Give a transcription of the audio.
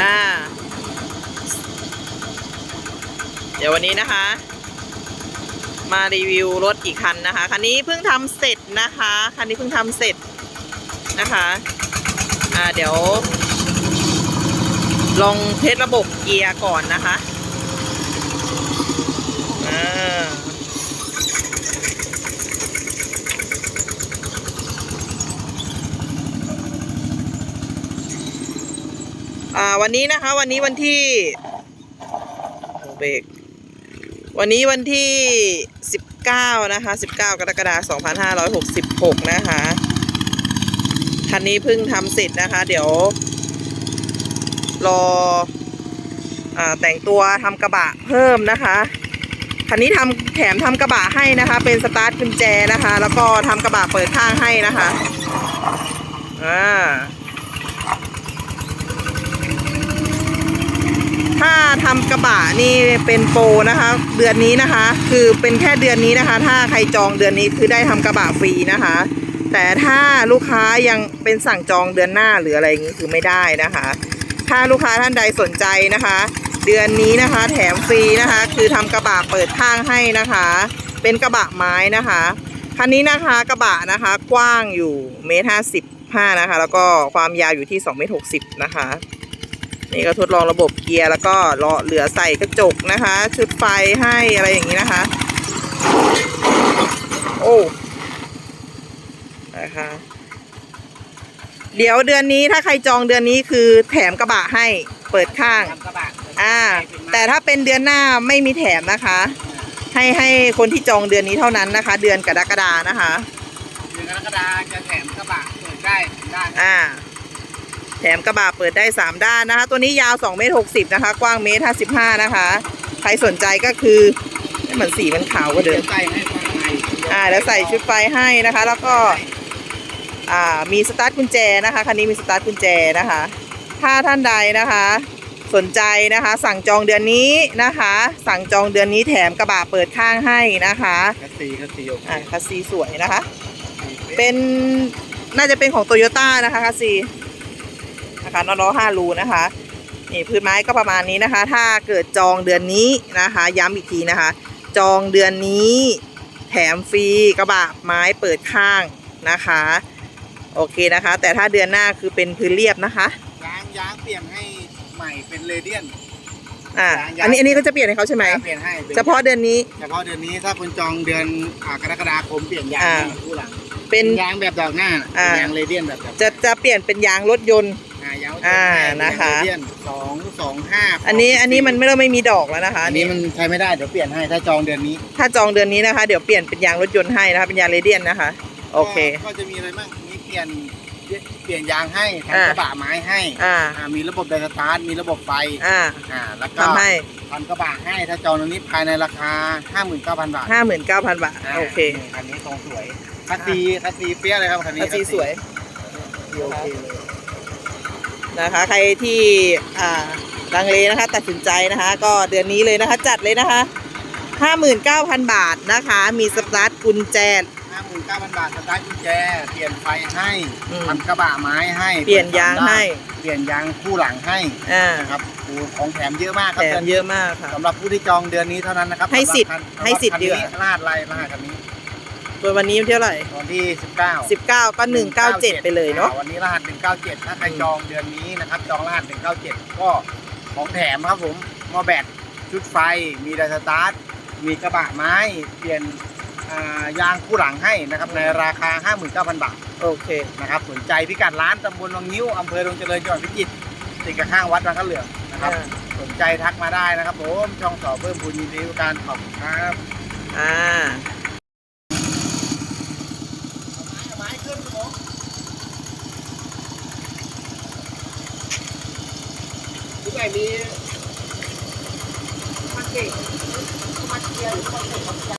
อ่า เดี๋ยววันนี้นะคะ มารีวิวรถอีกคันนะคะ คันนี้เพิ่งทำเสร็จนะคะ คันนี้เพิ่งทำเสร็จนะคะ อ่า เดี๋ยว ลองเทสระบบเกียร์ก่อนนะคะ อ่า อ่าวันนี้นะคะ วันนี้วันที่เบรกวันนี้วันที่ 19 นะคะ 19 กรกฎาคม2566 นะคะ คันนี้เพิ่งทำเสร็จนะคะ เดี๋ยว รออาแต่งตัวทำกระบะเพิ่มนะคะ คันนี้ทำแถมทำกระบะให้นะคะ เป็นสตาร์ทกุญแจนะคะ แล้วก็ทำกระบะเปิดข้างให้นะคะ อ่า ถ้าทำกระบะนี่เป็นโปรนะคะ เดือนนี้นะคะ คือเป็นแค่เดือนนี้นะคะ ถ้าใครจองเดือนนี้คือได้ทำกระบะฟรีนะคะ แต่ถ้าลูกค้ายังเป็นสั่งจองเดือนหน้าหรืออะไรอย่างนี้คือไม่ได้นะคะ ถ้าลูกค้าท่านใดสนใจนะคะ เดือนนี้นะคะ แถมฟรีนะคะ คือทำกระบะเปิดข้างให้นะคะ เป็นกระบะไม้นะคะคันนี้นะคะกระบะนะคะ กว้างอยู่เมตรห้าสิบห้านะคะ แล้วก็ความยาวอยู่ที่สองเมตรหกสิบนะคะ นี่ก็ทดลองระบบเกียร์แล้วก็รอเหลือใส่กระจกนะคะ ชุดไฟให้อะไรอย่างนี้นะคะ โอ้นะคะเดี๋ยวเดือนนี้ถ้าใครจองเดือนนี้คือแถมกระบะให้เปิดข้างทำกระบะอ่า แต่ถ้าเป็นเดือนหน้าไม่มีแถมนะคะ ให้ให้คนที่จองเดือนนี้เท่านั้นนะคะ เดือนกรกฎานะคะ เดือนกรกฎาจะแถมกระบะเปิดได้ได้อ่าแถมกระบะเปิดได้ 3 ด้านนะคะ ตัวนี้ยาว2เมตร60นะคะ กว้างเมตร55นะคะ ใครสนใจก็คือเหมือนสีมันขาวกว่าเดิเดี๋ยมวใส่ให้ฟังในอ่าแล้วใส่ชุดไฟให้นะคะ แล้วก็อ่ามีสตาร์ทกุญแจนะคะคันนี้มีสตาร์ทกุญแจนะคะ ถ้าท่านใดนะคะสนใจนะคะ สั่งจองเดือนนี้นะคะ สั่งจองเดือนนี้แถมกระบะเปิดข้างให้นะคะคัสซีคัสซีโอเคอ่าคัสซีสวยนะคะ เป็นน่าจะเป็นของโตโยต้านะคะคัสซี นะคะน้องๆห้ารูนะคะ นี่พื้นไม้ก็ประมาณนี้นะคะ ถ้าเกิดจองเดือนนี้นะคะ ย้ำอีกทีนะคะ จองเดือนนี้แถมฟรีกระบะไม้เปิดข้างนะคะ โอเคนะคะ แต่ถ้าเดือนหน้าคือเป็นพื้นเรียบนะคะยางยางเปลี่ยนให้ใหม่เป็นเรเดียนอ่าย้ายอันนี้อันนี้ก็จะเปลี่ยนให้เขาใช่ไหมเปลี่ยนให้ป็นเฉพาะเดือนนี้เฉพาะเดือนนี้ถ้าคุณจองเดือนอ่ากรกฎาคมเปลี่ยนยางอ่าให้คู่หลังเป็นยางแบบดอกหน้าอ่ายางเรเดียนแบบแบบจะจะเปลี่ยนเป็นยางรถยนต์อ่ายางอ่านะคะเรเดียนสองสองห้าอันนี้อันนี้มันไม่เริ่มไม่มีดอกแล้วนะคะ อันนี้มันใช้ไม่ได้เดี๋ยวเปลี่ยนให้ถ้าจองเดือนนี้ ถ้าจองเดือนนี้นะคะ เดี๋ยวเปลี่ยนเป็นยางรถยนต์ให้นะคะเป็นยางเรเดียนนะคะ โอเค ก็ก็จะมีอะไรบ้างมีเปลี่ยนเปลี่ยนยางให้อ่าทำกระบะไม้ให้อ่าอ่ามีระบบไดสตาร์ทมีระบบไฟอ่าอ่าแล้วก็ทำให้ทำกระบะให้ถ้าจองตรงนี้ภายในราคา 59,000 บาทห้าหมื่นเก้าพันบาทาโอเคคันนี้ทรงสวยคัสซีคัสซีเปี้ยเลยครับคันนี้คัสซีสวยโอเคเลย นะคะ ใครที่อ่าลังเลนะคะ ตัดสินใจนะคะ ก็เดือนนี้เลยนะคะ จัดเลยนะคะห้าหมื่นเก้าพันบาทนะคะ มีสตาร์ทกุญแจ59,000 บาทสตาร์ทกุญแจ เปลี่ยนไฟให้อืมทำกระบะไม้ให้ เปลี่ยนยางให้ เปลี่ยนยางคู่หลังให้อ่านะครับโอ้ของแถมเยอะมากคแถรับมเยอะมากค่ะสำหรับผู้ที่จองเดือนนี้เท่านั้นนะครับให้สิทธิ์สำรับคันให้สิทธิ์สำรับดีกว่าคันนี้รหัสอะไรรหัสคันนี้ตัววันนี้เท่าไหร่ วันที่ 19สิบเก้าก็หนึ่งเก้าเจ็ดไปเลยเนาะ อ่วันนี้รหัส 197 ถ้าใครจองเดือนนี้นะครับ จองรหัส 197 ก็ของแถมครับผมหมอแบตชุดไฟ มีไดสตาร์ท มีกระบะไม้ เปลี่ยนอ่ายางคู่หลังให้นะครับ ในราคา 59,000 บาทโอเค นะครับ สนใจพิกัดร้านตำบลวังนิ้วอำเภอดงเจริญจังหวัดพิจิตร ติดกับข้างวัดวังข้าเหลืองนะครับ อ่า สนใจทักมาได้นะครับผม ช่องสอบเพิ่มพูนยินดีกับการขอบคุณครับ อ่า ไม้ขึ้นครับผม ทุก